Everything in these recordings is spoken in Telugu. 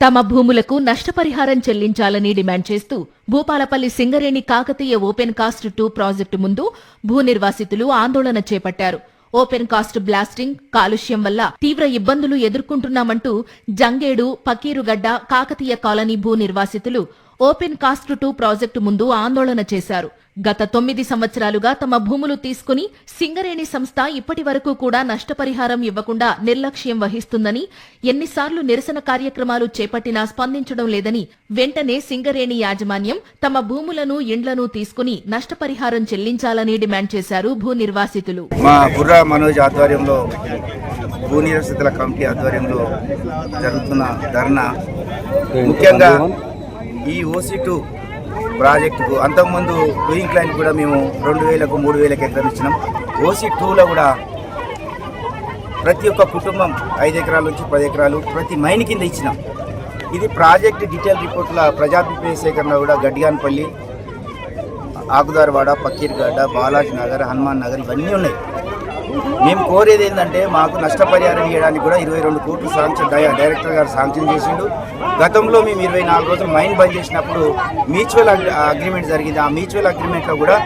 తమ భూములకు నష్టపరిహారం చెల్లించాలని డిమాండ్ చేస్తూ Bhupalpally Singareni Kakatiya open cast two project ముందు భూ నిర్వాసితులు ఆందోళన చేపట్టారు. ఓపెన్ కాస్ట్ బ్లాస్టింగ్ కాలుష్యం వల్ల తీవ్ర ఇబ్బందులు ఎదుర్కొంటున్నామంటూ జంగేడు పకీరుగడ్డ కాకతీయ కాలనీ భూ నిర్వాసితులు ఓపెన్ కాస్ట్ టూ ప్రాజెక్టు ముందు ఆందోళన చేశారు. గత తొమ్మిది సంవత్సరాలుగా తమ భూములు తీసుకుని సింగరేణి సంస్థ ఇప్పటి వరకు కూడా నష్టపరిహారం ఇవ్వకుండా నిర్లక్ష్యం వహిస్తుందని ఎన్నిసార్లు నిరసన కార్యక్రమాలు చేపట్టినా స్పందించడం లేదని వెంటనే సింగరేణి యాజమాన్యం తమ భూములను ఇండ్లను తీసుకుని నష్టపరిహారం చెల్లించాలని డిమాండ్ చేశారు భూ నిర్వాసితులు. మా బుర్రా మనోజ్ ఆధ్వర్యంలో భూ కమిటీ ఆధ్వర్యంలో జరుగుతున్న ధర్నా ముఖ్యంగా ఈ ఓసీ టూ ప్రాజెక్టుకు అంతకుముందు డూయింగ్ క్లైన్ కూడా మేము రెండు వేలకు మూడు వేలకు ఎకరం ఇచ్చినాం. ఓసీ టూలో కూడా ప్రతి ఒక్క కుటుంబం ఐదు ఎకరాల నుంచి పది ఎకరాలు ప్రతి మైన్ కింద ఇచ్చినాం. ఇది ప్రాజెక్ట్ డీటెయిల్ రిపోర్ట్ల ప్రజాభిప్రాయ సేకరణ కూడా గడ్డిగాన్పల్లి ఆకుదారవాడ పక్కీర్గడ్డ బాలాజీ నగర్ హనుమాన్ నగర్ ఇవన్నీ ఉన్నాయి. మేము కోరేది ఏంటంటే మాకు నష్టపరిహారం ఇవ్వడానికి కూడా ఇరవై రెండు కోట్లు శాంక్షన్ డైరెక్టర్ గారు శాంక్షన్ చేసిండు. గతంలో మేము ఇరవై నాలుగు రోజులు మైన్ బంద్ చేసినప్పుడు మ్యూచువల్ అగ్రిమెంట్ జరిగింది. ఆ మ్యూచువల్ అగ్రిమెంట్లో కూడా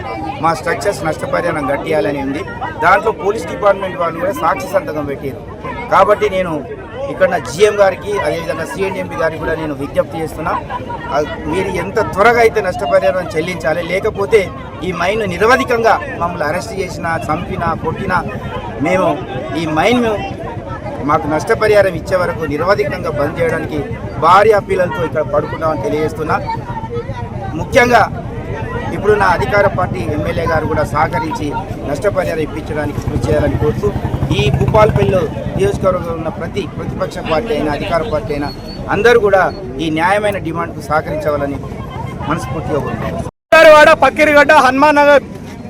మా స్ట్రక్చర్స్ నష్టపరిహారం కట్టియాలని ఉంది. దాంట్లో పోలీస్ డిపార్ట్మెంట్ వాళ్ళు కూడా సాక్షి సంతకం పెట్టారు. కాబట్టి నేను ఇక్కడ నా జిఎం గారికి అదేవిధంగా సిఎండిఎంపీ గారికి కూడా నేను విజ్ఞప్తి చేస్తున్నా. మీరు ఎంత త్వరగా అయితే నష్టపరిహారం చెల్లించాలి లేకపోతే ఈ మైన్ నిరవధికంగా మమ్మల్ని అరెస్ట్ చేసినా చంపినా కొట్టినా మేము ఈ మైన్ మాకు నష్టపరిహారం ఇచ్చే వరకు నిరవధికంగా బంద్ చేయడానికి భారీ అప్పీలతో ఇక్కడ పడుకుంటామని తెలియజేస్తున్నా. ముఖ్యంగా ఇప్పుడు నా అధికార పార్టీ ఎమ్మెల్యే గారు కూడా సహకరించి నష్టపరిహారం ఇప్పించడానికి కృషి చేయాలని కోరుతూ ఈ భూపాల్పల్లిలో నియోజకవర్గంలో ఉన్న ప్రతి ప్రతిపక్ష పార్టీ అయినా అధికార పార్టీ అయినా అందరూ కూడా ఈ న్యాయమైన డిమాండ్కు సహకరించవాలని మనస్ఫూర్తిగా కోరుతున్నాను పక్కిరిగడ్డ హనుమాన్ నగర్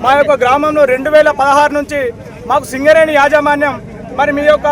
మా యొక్క గ్రామంలో రెండు వేల పదహారు నుంచి మాకు సింగరేణి యాజమాన్యం మరి మీ యొక్క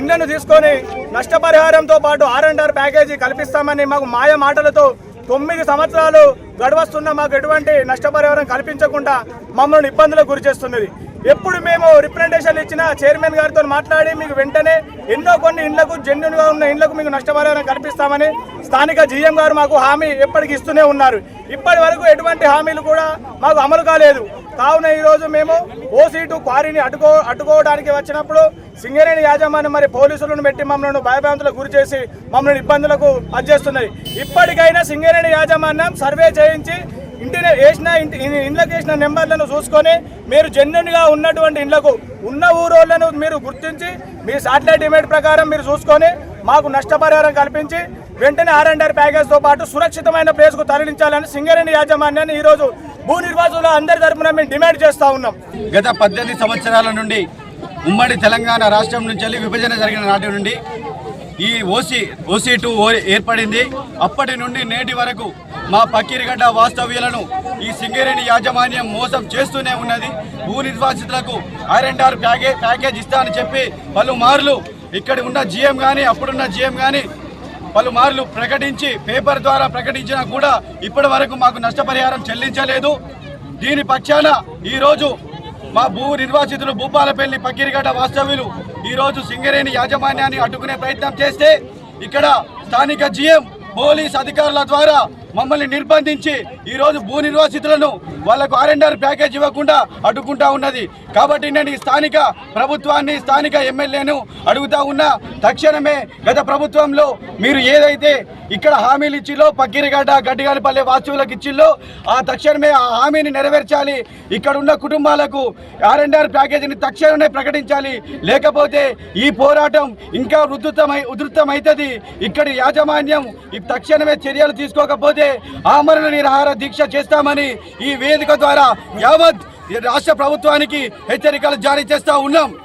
ఇండ్లను తీసుకొని నష్టపరిహారంతో పాటు ఆర్ అండ్ ఆర్ ప్యాకేజీ కల్పిస్తామని మాకు మాయ మాటలతో తొమ్మిది సంవత్సరాలు గడవస్తున్న మాకు ఎటువంటి నష్టపరిహారం కల్పించకుండా మమ్మల్ని ఇబ్బందులకు గురి చేస్తున్నది. ఎప్పుడు మేము రిప్రజెంటేషన్ ఇచ్చిన చైర్మన్ గారితో మాట్లాడి మీకు వెంటనే ఎన్నో కొన్ని ఇండ్లకు జెన్యున్గా ఉన్న ఇండ్లకు మీకు నష్టపరిహారం కల్పిస్తామని స్థానిక జీఎం గారు మాకు హామీ ఎప్పటికి ఇస్తూనే ఉన్నారు. ఇప్పటి వరకు ఎటువంటి హామీలు కూడా మాకు అమలు కాలేదు. కావున ఈరోజు మేము ఓసీటు క్వారీని అడ్డుకో అడ్డుకోవడానికి వచ్చినప్పుడు సింగరేణి యాజమాన్యం మరి పోలీసులను పెట్టి మమ్మల్ని భయభ్రాంతులకు గురి చేసి మమ్మల్ని ఇబ్బందులకు అజ్జేస్తున్నది ఇప్పటికైనా సింగరేణి యాజమాన్యం సర్వే చేయించి ఇంటిని వేసిన ఇంటి ఇండ్లకు వేసిన నెంబర్లను చూసుకొని మీరు జెన్యున్గా ఉన్నటువంటి ఇండ్లకు ఉన్న ఊరోళ్ళను మీరు గుర్తించి మీ శాటిలైట్ ఇమేజ్ ప్రకారం మీరు చూసుకొని మాకు నష్టపరిహారం కల్పించి వెంటనే ఆర్ అండ్ ఆర్ ప్యాకేజ్తో పాటు సురక్షితమైన ప్లేస్కు తరలించాలని సింగరేణి యాజమాన్యాన్ని ఈరోజు భూ నిర్వాసుల అందరి తరపున మేము డిమాండ్ చేస్తూ ఉన్నాం. గత పద్దెనిమిది సంవత్సరాల నుండి ఉమ్మడి తెలంగాణ రాష్ట్రం నుంచి వెళ్ళి విభజన జరిగిన నాటి నుండి ఈ ఓసీ ఓసీ టూ ఏర్పడింది. అప్పటి నుండి నేటి వరకు మా పక్కిరిగడ్డ వాస్తవ్యులను ఈ సింగరేణి యాజమాన్యం మోసం చేస్తూనే ఉన్నది. భూ నిర్వాసితులకు ఐరన్ ఆర్ ప్యాకేజ్ ప్యాకేజ్ ఇస్తా అని చెప్పి పలుమార్లు ఇక్కడ ఉన్న జిఎం కానీ అప్పుడున్న జిఎం కానీ పలుమార్లు ప్రకటించి పేపర్ ద్వారా ప్రకటించినా కూడా ఇప్పటి వరకు మాకు నష్టపరిహారం చెల్లించలేదు. దీని పక్షాన ఈరోజు మా భూ నిర్వాసితులు భూపాలపల్లి పక్కిరిగడ్డ వాస్తవ్యులు ఈరోజు సింగరేణి యాజమాన్యాన్ని అడ్డుకునే ప్రయత్నం చేస్తే ఇక్కడ స్థానిక జీఎం పోలీస్ అధికారుల ద్వారా మమ్మల్ని నిర్బంధించి ఈరోజు భూ నిర్వాసితులను వాళ్ళకు ఆర్ఎండ్ఆర్ ప్యాకేజ్ ఇవ్వకుండా అడ్డుకుంటా ఉన్నది కాబట్టి నేను ఈ స్థానిక ప్రభుత్వాన్ని స్థానిక ఎమ్మెల్యేను అడుగుతా ఉన్నా తక్షణమే గత ప్రభుత్వంలో మీరు ఏదైతే ఇక్కడ హామీలు ఇచ్చిలో పక్కిరిగడ్డ గడ్డిగానిపల్లె వాస్తువులకు ఇచ్చిల్లో ఆ తక్షణమే ఆ హామీని నెరవేర్చాలి ఇక్కడ ఉన్న కుటుంబాలకు ఆర్ఎండ్ఆర్ ప్యాకేజీని తక్షణమే ప్రకటించాలి లేకపోతే ఈ పోరాటం ఇంకా ఉధృతమై ఉధృతమవుతుంది ఇక్కడి యాజమాన్యం తక్షణమే చర్యలు తీసుకోకపోతే ఆమరణ నిరాహార దీక్ష చేస్తామని ఈ వేదిక ద్వారా యావత్ రాష్ట్ర ప్రభుత్వానికి హెచ్చరికలు జారీ చేస్తా ఉన్నాం.